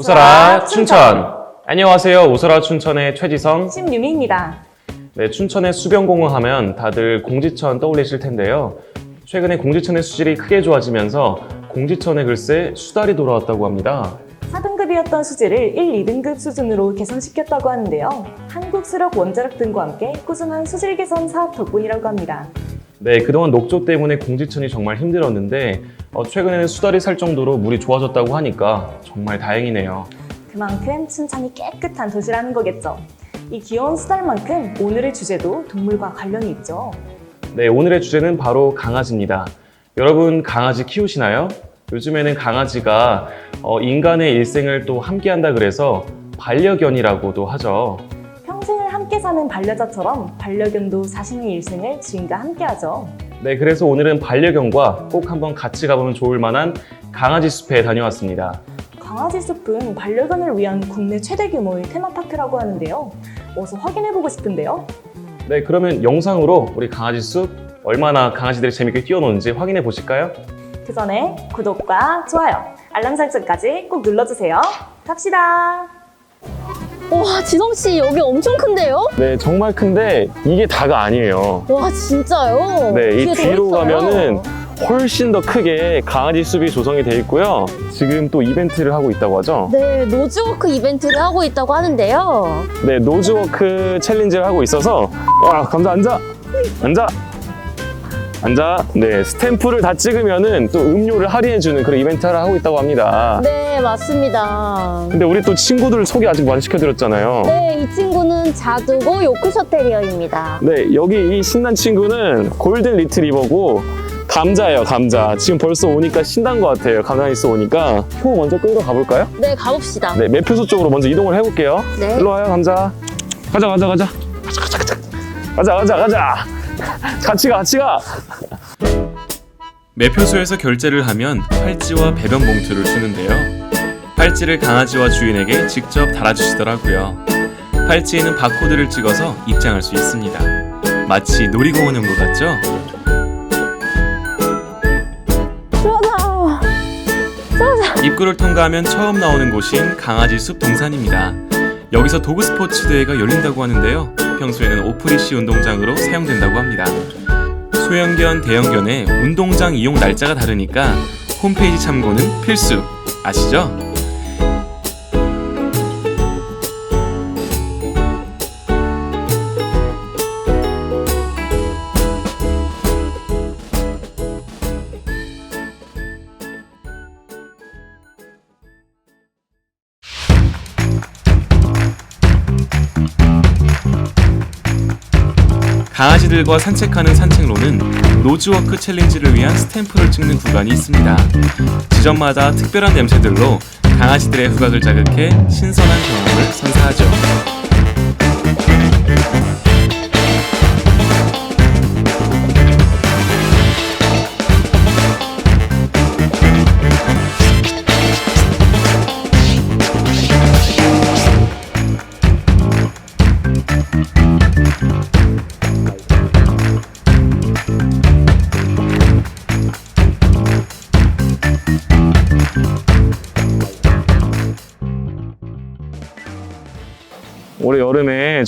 오설아 춘천. 안녕하세요. 오설아 춘천의 최지성. 심유미입니다. 네, 춘천의 수변공원 하면 다들 공지천 떠올리실 텐데요. 최근에 공지천의 수질이 크게 좋아지면서 공지천에 글쎄 수달이 돌아왔다고 합니다. 4등급이었던 수질을 1, 2등급 수준으로 개선시켰다고 하는데요. 한국 수력 원자력 등과 함께 꾸준한 수질 개선 사업 덕분이라고 합니다. 네, 그동안 녹조 때문에 공지천이 정말 힘들었는데 어, 최근에는 수달이 살 정도로 물이 좋아졌다고 하니까 정말 다행이네요. 그만큼 춘천이 깨끗한 도시라는 거겠죠. 이 귀여운 수달만큼 오늘의 주제도 동물과 관련이 있죠. 네, 오늘의 주제는 바로 강아지입니다. 여러분 강아지 키우시나요? 요즘에는 강아지가 어, 인간의 일생을 또 함께 한다 그래서 반려견이라고도 하죠. 평생을 함께 사는 반려자처럼 반려견도 자신의 일생을 주인과 함께 하죠. 네, 그래서 오늘은 반려견과 꼭 한번 같이 가보면 좋을 만한 강아지 숲에 다녀왔습니다. 강아지 숲은 반려견을 위한 국내 최대 규모의 테마파크라고 하는데요. 어서 확인해보고 싶은데요. 네, 그러면 영상으로 우리 강아지 숲 얼마나 강아지들이 재밌게 뛰어노는지 확인해 보실까요? 그 전에 구독과 좋아요, 알람 설정까지 꼭 눌러주세요. 갑시다. 와 지성 씨 여기 엄청 큰데요? 네, 정말 큰데 이게 다가 아니에요. 와 진짜요? 네, 이 뒤에 더 뒤로 있어요. 가면은 훨씬 더 크게 강아지 숲이 조성이 돼 있고요. 지금 또 이벤트를 하고 있다고 하죠. 네 노즈워크 이벤트를 하고 있다고 하는데요. 네, 노즈워크 챌린지를 하고 있어서 와, 감자 앉아. 앉아. 앉아. 네, 스탬프를 다 찍으면은 또 음료를 할인해 주는 그런 이벤트를 하고 있다고 합니다. 네 맞습니다. 근데 우리 또 친구들 소개 아직 안 시켜드렸잖아요. 네 이 친구는 자두고 요크셔 테리어입니다. 네, 여기 이 신난 친구는 골든 리트리버고 감자예요, 감자. 지금 벌써 오니까 신난 것 같아요. 감자니스 오니까. 표 먼저 끌고 가볼까요? 네 가봅시다. 네, 매표소 쪽으로 먼저 이동을 해볼게요. 네. 일로 와요, 감자. 가자, 가자, 가자. 가자, 가자, 가자. 가자, 가자, 가자. 같이 가, 같이 가. 매표소에서 결제를 하면 팔찌와 배변 봉투를 주는데요. 팔찌를 강아지와 주인에게 직접 달아주시더라고요. 팔찌에는 바코드를 찍어서 입장할 수 있습니다. 마치 놀이공원 온 것 같죠? 들어가. 입구를 통과하면 처음 나오는 곳인 강아지 숲 동산입니다. 여기서 도그 스포츠 대회가 열린다고 하는데요. 평소에는 오프리시 운동장으로 사용된다고 합니다. 소형견, 대형견의 운동장 이용 날짜가 다르니까 홈페이지 참고는 필수. 아시죠? 강아지들과 산책하는 산책로는 노즈워크 챌린지를 위한 스탬프를 찍는 구간이 있습니다. 지점마다 특별한 냄새들로 강아지들의 후각을 자극해 신선한 경험을 선사하죠.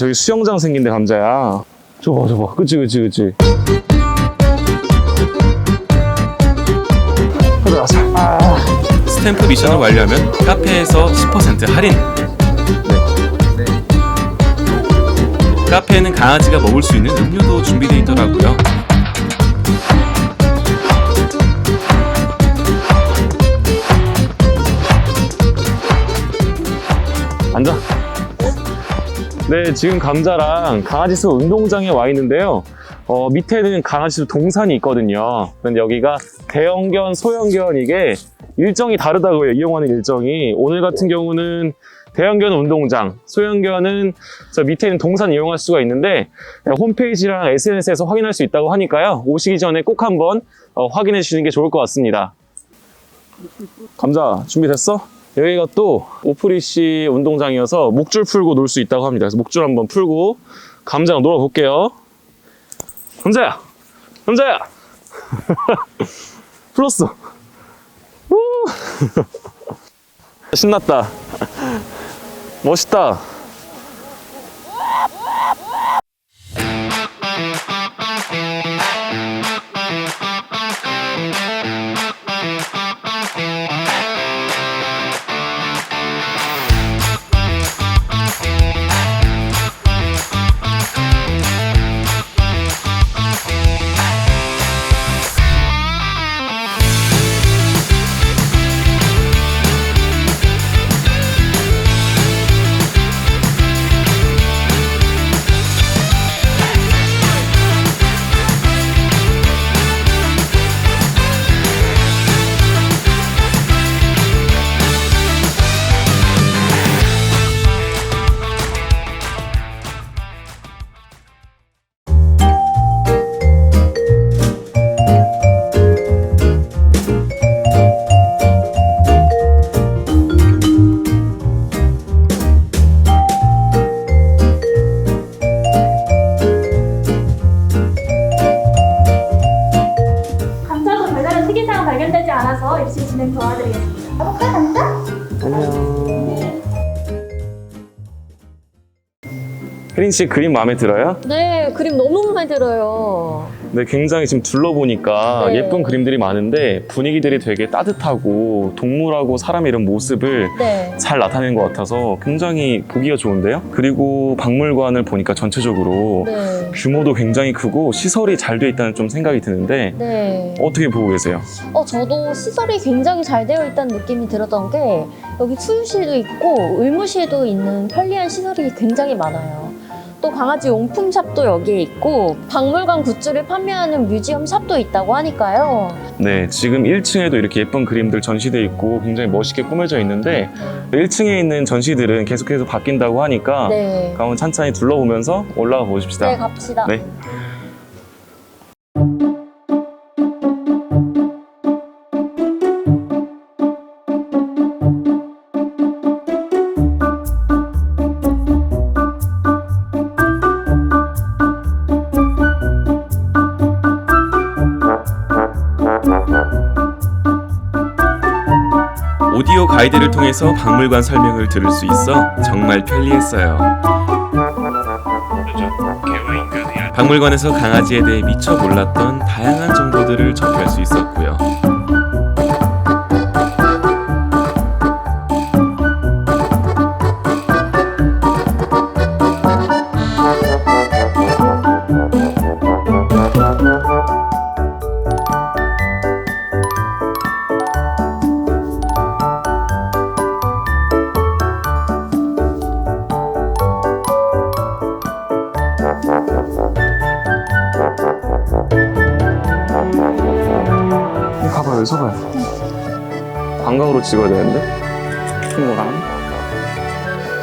저기 수영장 생긴 데, 감자야. 저거, 저거. 그치, 그치, 그치. 가자, 가자. 아. 스탬프 미션을 완료하면 카페에서 10% 할인. 카페에는 강아지가 먹을 수 있는 음료도 준비되어 있더라고요. 네, 지금 감자랑 강아지 숲 운동장에 와 있는데요. 어, 밑에는 강아지 숲 동산이 있거든요. 근데 여기가 대형견, 소형견 이게 일정이 다르다고요. 이용하는 일정이. 오늘 같은 경우는 대형견 운동장, 소형견은 저 밑에 있는 동산 이용할 수가 있는데 홈페이지랑 SNS에서 확인할 수 있다고 하니까요. 오시기 전에 꼭 한번 어, 확인해 주시는 게 좋을 것 같습니다. 감자 준비됐어? 여기가 또 오프리시 운동장이어서 목줄 풀고 놀 수 있다고 합니다. 그래서 목줄 한번 풀고 감자랑 놀아볼게요. 감자야! 감자야! 풀었어. 우! 신났다. 멋있다. 씨 그림 마음에 들어요? 네, 그림 너무 마음에 들어요. 네, 굉장히 지금 둘러보니까 네. 예쁜 그림들이 많은데 분위기들이 되게 따뜻하고 동물하고 사람의 이런 모습을 네. 잘 나타내는 것 같아서 굉장히 보기가 좋은데요. 그리고 박물관을 보니까 전체적으로 네. 규모도 굉장히 크고 시설이 잘 돼 있다는 좀 생각이 드는데 네. 어떻게 보고 계세요? 어, 저도 시설이 굉장히 잘 되어 있다는 느낌이 들었던 게 여기 수유실도 있고 의무실도 있는 편리한 시설이 굉장히 많아요. 또 강아지 용품 샵도 여기에 있고 박물관 굿즈를 판매하는 뮤지엄 샵도 있다고 하니까요. 네, 지금 1층에도 이렇게 예쁜 그림들 전시돼 있고 굉장히 멋있게 꾸며져 있는데 1층에 있는 전시들은 계속해서 바뀐다고 하니까 네. 한번 찬찬히 둘러보면서 올라가 보십시다. 네, 갑시다. 네. 오디오 가이드를 통해서 박물관 설명을 들을 수 있어 정말 편리했어요. 박물관에서 강아지에 대해 미처 몰랐던 다양한 정보들을 접할 수 있었고요. 찍어야 되는데? 큰 거랑.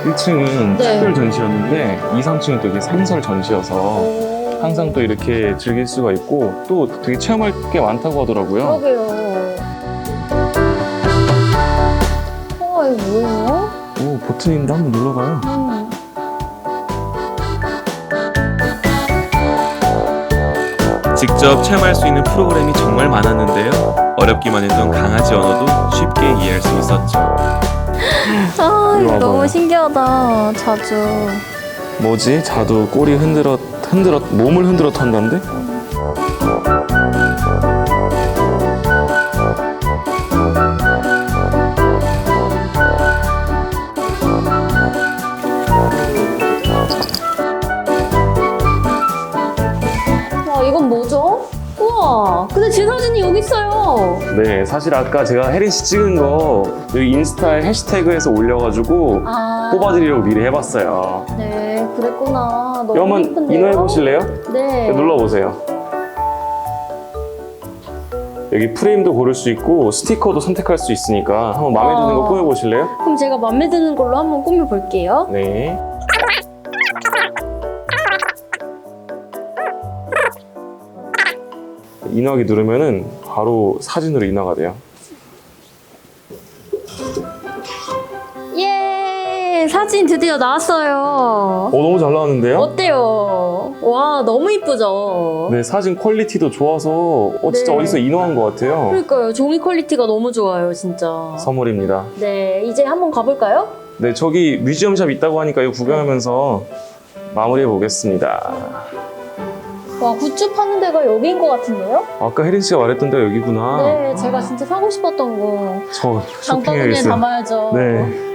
1층은 네. 특별 전시였는데 2, 3층은 또 이게 상설 전시여서 오. 항상 또 이렇게 즐길 수가 있고 또 되게 체험할 게 많다고 하더라고요. 그러게요. 우와, 이거 뭐예요? 오, 버튼인데 한번 눌러봐요. 음. 직접 체험할 수 있는 프로그램이 정말 많았는데요. 어렵기만 했던 강아지 언어도 쉽게 이해할 수 있었죠. 아, 와봐요. 너무 신기하다. 자주. 뭐지? 자두 꼬리 흔들어 흔들어 몸을 흔들어 턴다는데? 여기 있어요. 네, 사실 아까 제가 혜린 씨 찍은 거 여기 인스타에 해시태그에서 올려가지고 아, 뽑아드리려고 미리 해봤어요. 네, 그랬구나. 너무 한번 예쁜데요? 인화해 보실래요? 네. 눌러 보세요. 여기 프레임도 고를 수 있고 스티커도 선택할 수 있으니까 한번 마음에 드는 거 아. 꾸며 보실래요? 그럼 제가 맘에 드는 걸로 한번 꾸며볼게요. 네. 인화기 누르면은 바로 사진으로 인화가 돼요. 예! 사진 드디어 나왔어요. 어, 너무 잘 나왔는데요? 어때요? 와, 너무 이쁘죠? 네, 사진 퀄리티도 좋아서 어, 진짜 네. 어디서 인화한 것 같아요. 그러니까요. 종이 퀄리티가 너무 좋아요, 진짜. 선물입니다. 네, 이제 한번 가볼까요? 네, 저기 뮤지엄샵 있다고 하니까 이거 구경하면서 마무리해 보겠습니다. 와, 굿즈 파는 데가 여기인 것 같은데요? 아까 혜린 씨가 말했던 데가 여기구나. 네, 제가 진짜 사고 싶었던 거. 저 장바구니에 쇼핑해야겠어요. 담아야죠. 네.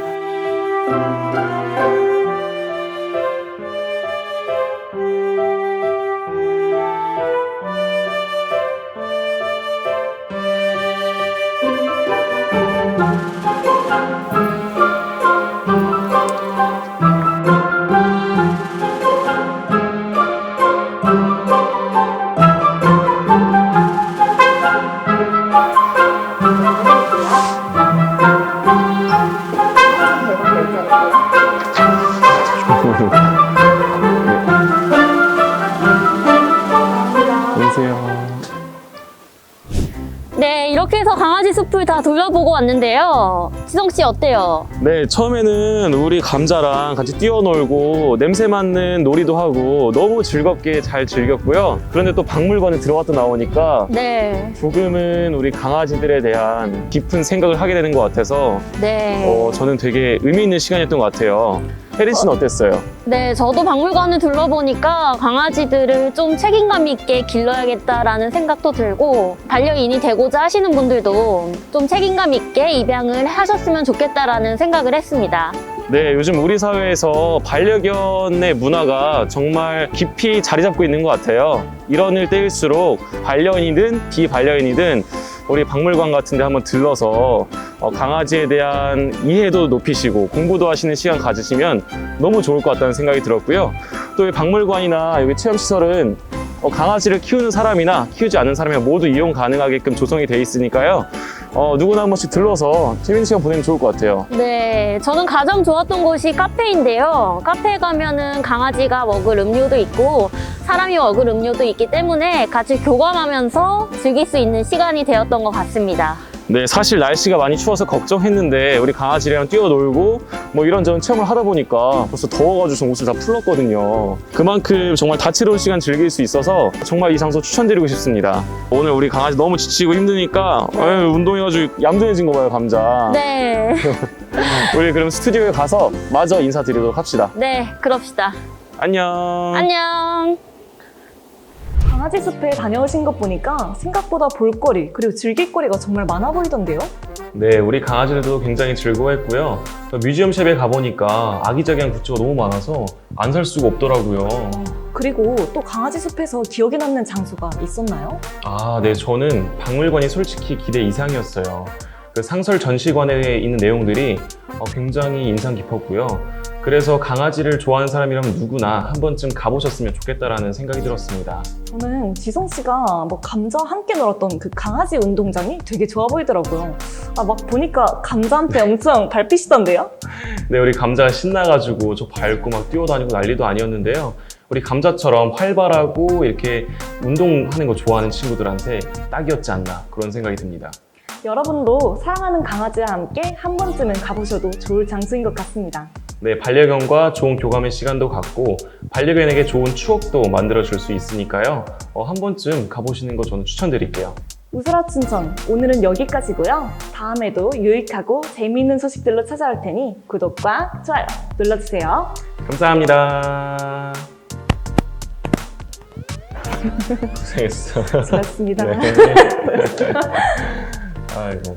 다 둘러보고 왔는데요. 지성 씨 어때요? 네, 처음에는 우리 감자랑 같이 뛰어놀고 냄새 맡는 놀이도 하고 너무 즐겁게 잘 즐겼고요. 그런데 또 박물관에 들어갔다 나오니까 네, 조금은 우리 강아지들에 대한 깊은 생각을 하게 되는 것 같아서 네. 어, 저는 되게 의미 있는 시간이었던 것 같아요. 혜린 씨는 어땠어요? 네, 저도 박물관을 둘러보니까 강아지들을 좀 책임감 있게 길러야겠다라는 생각도 들고 반려인이 되고자 하시는 분들도 좀 책임감 있게 입양을 하셨으면 좋겠다라는 생각을 했습니다. 네, 요즘 우리 사회에서 반려견의 문화가 정말 깊이 자리 잡고 있는 것 같아요. 이런 때일수록 반려인이든 비반려인이든 우리 박물관 같은 데 한번 들러서 어, 강아지에 대한 이해도 높이시고 공부도 하시는 시간 가지시면 너무 좋을 것 같다는 생각이 들었고요. 또이 박물관이나 여기 체험시설은 어, 강아지를 키우는 사람이나 키우지 않는 사람이 모두 이용 가능하게끔 조성이 돼 있으니까요. 어, 누구나 한 번씩 들러서 재밌는 시간 보내면 좋을 것 같아요. 네, 저는 가장 좋았던 곳이 카페인데요. 카페에 가면은 강아지가 먹을 음료도 있고 사람이 먹을 음료도 있기 때문에 같이 교감하면서 즐길 수 있는 시간이 되었던 것 같습니다. 네, 사실 날씨가 많이 추워서 걱정했는데 우리 강아지랑 뛰어놀고 뭐 이런저런 체험을 하다 보니까 벌써 더워가지고 좀 옷을 다 풀렀거든요. 그만큼 정말 다채로운 시간 즐길 수 있어서 정말 이 장소 추천드리고 싶습니다. 오늘 우리 강아지 너무 지치고 힘드니까 에휴, 운동해가지고 얌전해진 거 봐요, 감자. 네, 우리 그럼 스튜디오에 가서 마저 인사드리도록 합시다. 네, 그럽시다. 안녕. 안녕. 강아지 숲에 다녀오신 것 보니까 생각보다 볼거리 그리고 즐길거리가 정말 많아 보이던데요? 네, 우리 강아지들도 굉장히 즐거워했고요. 뮤지엄 샵에 가보니까 아기자기한 굿즈가 너무 많아서 안 살 수가 없더라고요. 그리고 또 강아지 숲에서 기억에 남는 장소가 있었나요? 아, 네, 저는 박물관이 솔직히 기대 이상이었어요. 그 상설 전시관에 있는 내용들이 어, 굉장히 인상 깊었고요. 그래서 강아지를 좋아하는 사람이라면 누구나 한 번쯤 가보셨으면 좋겠다라는 생각이 들었습니다. 저는 지성 씨가 뭐 감자와 함께 놀았던 그 강아지 운동장이 되게 좋아 보이더라고요. 아, 막 보니까 감자한테 엄청 밟히시던데요? 네, 우리 감자가 신나가지고 저 밟고 막 뛰어다니고 난리도 아니었는데요. 우리 감자처럼 활발하고 이렇게 운동하는 거 좋아하는 친구들한테 딱이었지 않나 그런 생각이 듭니다. 여러분도 사랑하는 강아지와 함께 한 번쯤은 가보셔도 좋을 장소인 것 같습니다. 네, 반려견과 좋은 교감의 시간도 갖고 반려견에게 좋은 추억도 만들어 줄 수 있으니까요. 어, 한 번쯤 가보시는 거 저는 추천드릴게요. 우스라 춘천 오늘은 여기까지고요. 다음에도 유익하고 재미있는 소식들로 찾아올 테니 구독과 좋아요 눌러주세요. 감사합니다. 고생했어. 수고하셨습니다. 네. 아이고.